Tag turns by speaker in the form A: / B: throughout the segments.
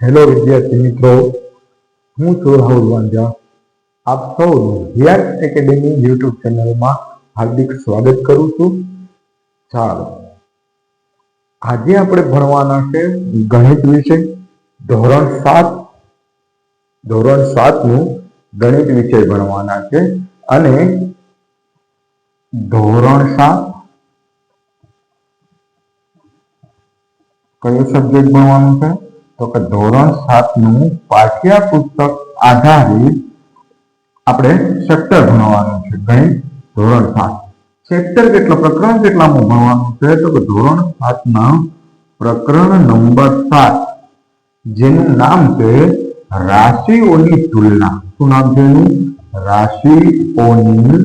A: Hello વિદ્યાર્થી મિત્રો, હું છું રાહુલ વાંઝા. આપ સૌનું રિયાન એકેડેમી યુટ્યુબ ચેનલમાં હાર્દિક સ્વાગત કરું છું. ચાલો, આજે આપણે ભણવાના છે ગણિત વિષય ધોરણ સાત, ધોરણ સાતનું ગણિત વિષય ભણવાના છે અને ધોરણ સાત કયો સબ્જેક્ટ ભણવાનું છે? તો કે ધોરણ સાતનું પાઠ્યપુસ્તક આધારિત આપણે ચેપ્ટર ભણવાનું છે, ગણિત ધોરણ સાત. ચેપ્ટર કેટલા, પ્રકરણ કેટલામાં ભણવાનું છે? તો કે ધોરણ સાતના પ્રકરણ નંબર સાત, જેનું નામ છે રાશિઓની તુલના. શું નામ છે એનું? રાશિઓની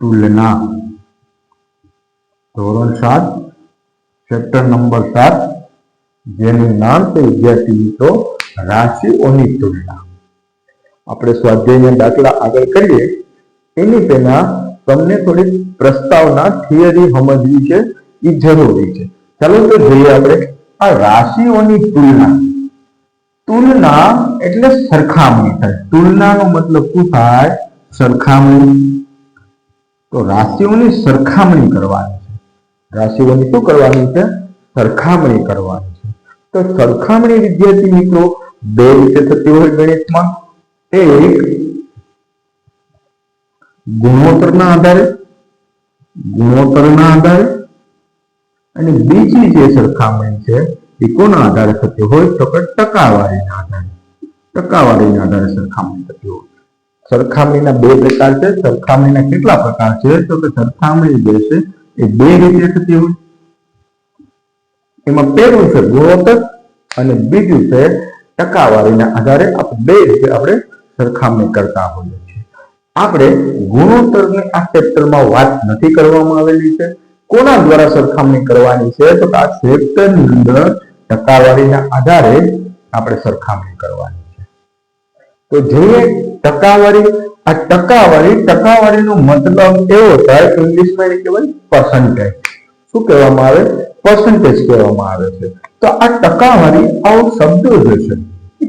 A: તુલના. ધોરણ સાત ચેપ્ટર નંબર સાત જેનું નામ છે વિદ્યાર્થી મિત્રો રાશિઓની તુલના. આપણે સ્વાધ્યાયના દાખલા આગળ કરીએ. એની પહેલા તમને થોડીક પ્રસ્તાવના, થિયરી સમજવી છે. એ જરૂરી છે. ચાલો તો જોઈએ આપણે આ રાશિઓની તુલના. તુલના એટલે સરખામણી થાય. તુલનાનો મતલબ શું થાય? સરખામણી. તો રાશિઓની સરખામણી કરવાની છે. રાશિઓની શું કરવાની છે? સરખામણી કરવાની. તો સરખામણી વિદ્યાર્થી મિત્રો બે રીતે થતી હોય ગણિતમાં. એક, ગુણોત્તરના આધારે ગુણોત્તરના આધારે, અને બીજી જે સરખામણી છે એ કોના આધારે થતી હોય, તો કે ટકાવારીના આધારે. ટકાવારીના આધારે સરખામણી થતી હોય. સરખામણીના બે પ્રકાર છે, સરખામણીના કેટલા પ્રકાર છે, તો કે સરખામણી જે છે, એ બે રીતે થતી હોય. એમાં પહેલું છે ગુણોત્તર અને બીજું છે ટકાવારીના આધારે બે રીતે આપણે સરખામણી કરતા હોઈએ છીએ. આપણે ગુણોત્તરની આ ચેપ્ટરમાં વાત નથી કરવામાં આવેલી છે. કોના દ્વારા સરખામણી કરવાની છે? તો આ ચેપ્ટરની અંદર ટકાવારીના આધારે આપણે સરખામણી કરવાની છે. તો જોઈએ ટકાવારી, આ ટકાવારી, ટકાવારીનો મતલબ એવો થાય, ઇંગ્લિશમાં કહેવાય પર્સન્ટેજ શું કહેવામાં આવે? પર્સન્ટેજ કહેવામાં આવે છે. તો આ ટકાવારી આવો શબ્દ જે છે. એ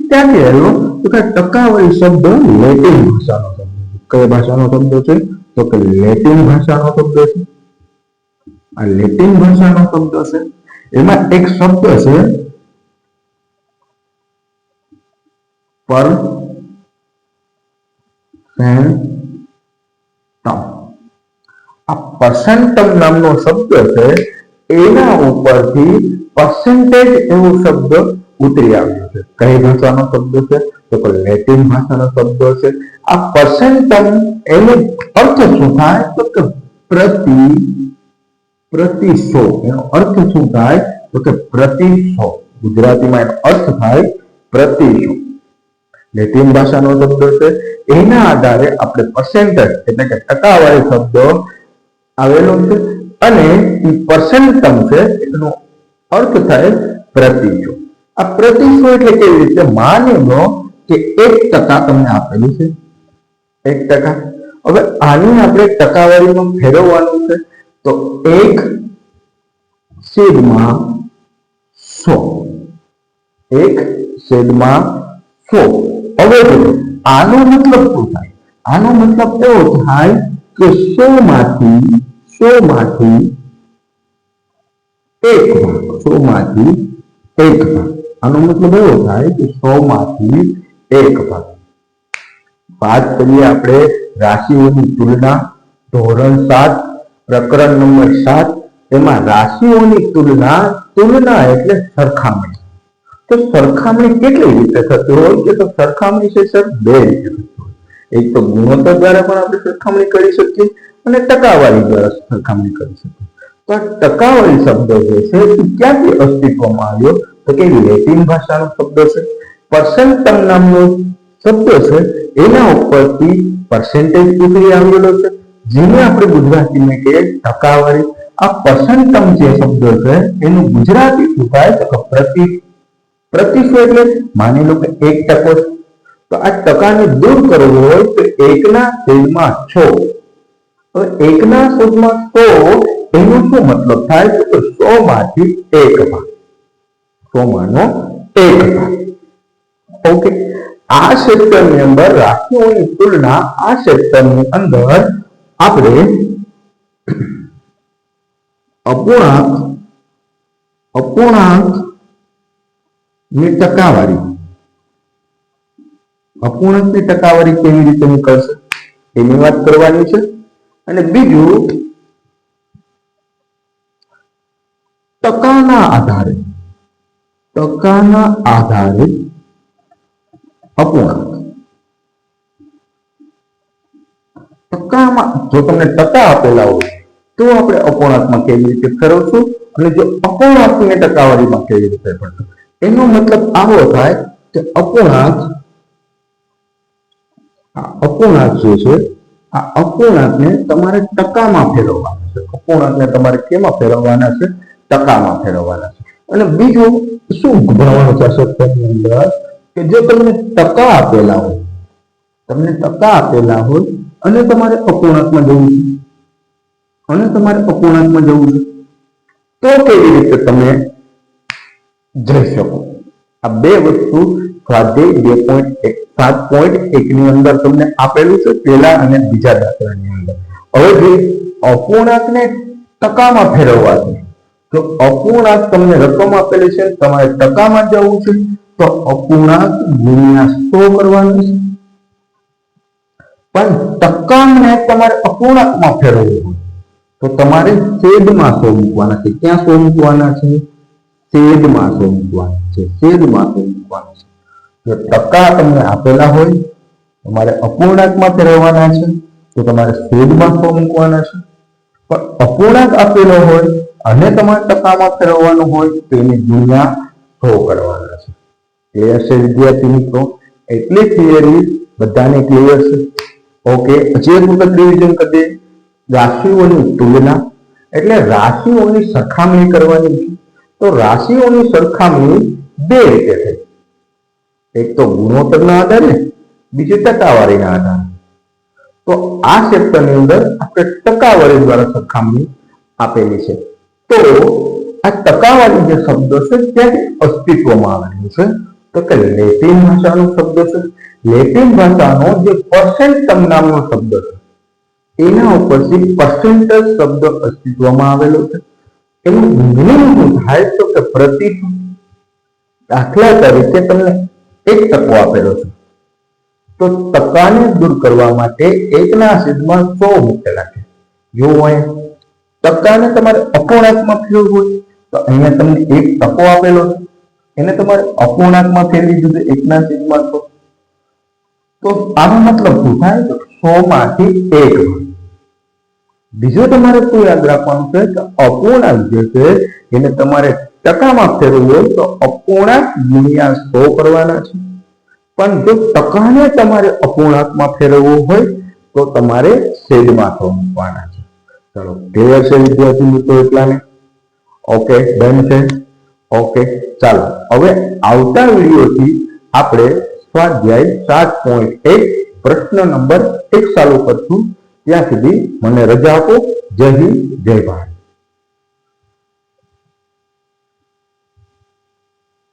A: આવ્યો? તો કે ટકાવારી શબ્દ લેટિન ભાષાનો શબ્દ છે. કઈ ભાષાનો શબ્દ છે? તો કે લેટિન ભાષાનો શબ્દ છે. આ લેટિન ભાષાનો શબ્દ છે. એમાં એક શબ્દ છે પર આ પર્સન્ટમ નામનો શબ્દ છે એના ઉપરથી પર્સન્ટેજ એવો શબ્દ ઉતરી આવ્યો છે. કઈ ભાષાનો શબ્દ છે? તો કે લેટિન ભાષાનો શબ્દ છે. આ પર્સન્ટમ એનો અર્થ શું થાય? તો કે પ્રતિ પ્રતિ એનો અર્થ શું થાય? તો કે પ્રતિ ગુજરાતીમાં એનો અર્થ થાય પ્રતિ સો લેટિન ભાષાનો શબ્દ છે. એના આધારે આપણે પર્સેન્ટેજ એટલે કે ટકાવારી શબ્દ આવેલો છે. અને પર્સન્ટમ છે, એનો અર્થ થાય પ્રતિશો. આ પ્રતિશો એટલે કેવી રીતે? માની લો કે એક ટકા તમને આપેલી છે. એક ટકા. હવે આની આપણે ટકાવારીમાં ફેરવવાનું છે, તો એક છેદમાં સો. એક છેદમાં સો. હવે આનો મતલબ શું થાય? આનો મતલબ એવો થાય કે સો માંથી સો એક ભાગ સો એક ભાગ. આનો મતલબ એવો થાય કે સો એક ભાગ. વાત કરીએ આપણે રાશિઓની તુલના ધોરણ સાત, પ્રકરણ નંબર સાત. એમાં રાશિઓની તુલના તુલના એટલે સરખામણી. તો સરખામણી કેટલી રીતે થતી હોય? કે તો સરખામણી છે, સર, બે રીતે એક તો ગુણોત્તર દ્વારા પણ આપણે સરખામણી કરી શકીએ અને ટકાવારી દ્વારા સરખામણી કરી શકીએ તો આ ટકાવારી શબ્દ જે છે, એ ક્યાંથી અસ્તિત્વમાં આવ્યો? તો કે લેટિન ભાષાનો શબ્દ છે. પર્સન્ટમ નામનો શબ્દ છે. એના ઉપરથી પર્સેન્ટેજ ઉતરી આવેલો છે? જેને આપણે ગુજરાતીમાં કહીએ ટકાવારી. આ પર્સન્ટમ જે શબ્દ છે, એનું ગુજરાતી ઉપાય તો પ્રતિ પ્રતિશો એટલે માની લો કે એક ટકો તો આ ટકાને દૂર કરવો હોય તો એકના છેદમાં છ. તો એકના છેદમાં સો, એનો શું મતલબ થાય? તો સો માંથી એક ભાગ સો માંનો એક ભાગ ઓકે. આ ક્ષેત્રની અંદર રાશિઓની તુલના આ ક્ષેત્રની અંદર આપણે અપૂર્ણાંક અપૂર્ણાંકની ટકાવારી. અપૂર્ણાંકની ટકાવારી કેવી રીતે નીકળશે? એની વાત કરવાની છે. અને બીજું, ટકાના આધારે ટકાના આધારે અપૂર્ણાંક. ટકામાં, જો તમને ટકા આપેલા હોય, તો આપણે અપૂર્ણાંકમાં કેવી રીતે ફેરવશું? અને જો અપૂર્ણાંકની ટકાવારીમાં કેવી રીતે ફેરવશું? એનો મતલબ આવો થાય કે અપૂર્ણાંક અપૂર્ણાંક જે છે આ અપૂર્ણાંકને તમારે ટકામાં ફેરવવાના છે. અપૂર્ણાંકને તમારે કેમાં ફેરવવાના છે? ટકામાં ફેરવવાના છે. અને બીજું શું ભણવાનું છે સત્તરની અંદર? કે જો તમને ટકા આપેલા હોય, તમને ટકા આપેલા હોય, અને તમારે અપૂર્ણાંકમાં જવું છે. અને તમારે અપૂર્ણાંકમાં જવું છે. તો કેવી રીતે તમે જઈ શકો? આ બે વસ્તુ સ્વાધ્યાય બે પોઈન્ટ સાત પોઈન્ટ એક ની અંદર તમને આપેલું છે, પહેલા અને બીજા દાખલાની અંદર. હવે જે અપૂર્ણાંકને ટકામાં ફેરવવા અપૂર્ણાંક તમને રકમ આપેલી છે, તમારે ટકામાં જવું છે, તો અપૂર્ણાંક ગુણ્યા સો કરવાનું છે. પણ ટકાને તમારે અપૂર્ણાંકમાં ફેરવવું હોય, તો તમારે છેદમાં સો મૂકવાના છે. ક્યાં સો મૂકવાના છે? છેદમાં સો મૂકવાના છે. છેદમાં સો મૂકવાના જો ટકા તમને આપેલા હોય, તમારે અપૂર્ણાંકમાં ફેરવવાના છે, તો તમારે છેદમાં સો મૂકવાના છે. પણ અપૂર્ણાંક આપેલો હોય અને તમારે ટકામાં ફેરવવાનું હોય, તો એની ગુણ્યા સો કરવાના છે. ક્લિયર છે વિદ્યાર્થી મિત્રો? એટલી થિયરી બધાને ક્લિયર છે. ઓકે પછી એક વખત રિવિઝન કરી દે રાશિઓની તુલના, એટલે રાશિઓની સરખામણી કરવાની તો રાશિઓની સરખામણી બે રીતે થઈ એક તો ગુણોત્તરના આધારે બીજી ટકાવારીના આધારે તો આ ચેપ્ટરની અંદર આપણે ટકાવારી દ્વારા સરખામણી આપેલી છે. તો આ ટકાવારી જે શબ્દ છે ત્યાંથી અસ્તિત્વમાં આવેલું છે. તો કે લેટિન ભાષાનો શબ્દ છે. લેટિન ભાષાનો જે પર્સેન્ટમ નામનો શબ્દ છે, એના ઉપરથી પર્સેન્ટેજ શબ્દ અસ્તિત્વમાં આવેલો છે. એનું મિનિંગ શું થાય તો કે પ્રતિ દાખલા તરીકે તમને એક તકો આપેલો છે. તો તકાને દૂર કરવા માટે એકના છેદમાં સો મૂકેલા છે જો હોય, તકાને તમારે અપૂર્ણાંકમાં ફેરવું હોય, તો અહીંયા તમને એક તકો આપેલો છે. એને તમારે અપૂર્ણાંકમાં ફેરવી દીધું એકના છેદમાં સો. તો આનો મતલબ શું થાય? તો સો માંથી એક બીજો તમારે શું યાદ રાખવાનું છે કે અપૂર્ણાંક જે છે, એને તમારે ટકામાં ફેરવું હોય તો અપૂર્ણાંક ગુણ્યા સો કરવાના છે. પણ જો ટકાને તમારે અપૂર્ણાંકમાં ફેરવવું હોય તો તમારે સેજમાં સો મૂકવાના છે. ચલો ક્લિયર છે વિદ્યાર્થી મિત્રો એટલાને. ઓકે, ડન છે. ઓકે, ચાલો, હવે આવતા વિડીયોથી આપણે સ્વાધ્યાય સાત પોઈન્ટ એક પ્રશ્ન નંબર એક ચાલુ કરશું ત્યાં સુધી મને રજા આપો. જય હિન્દ, જય ભારત.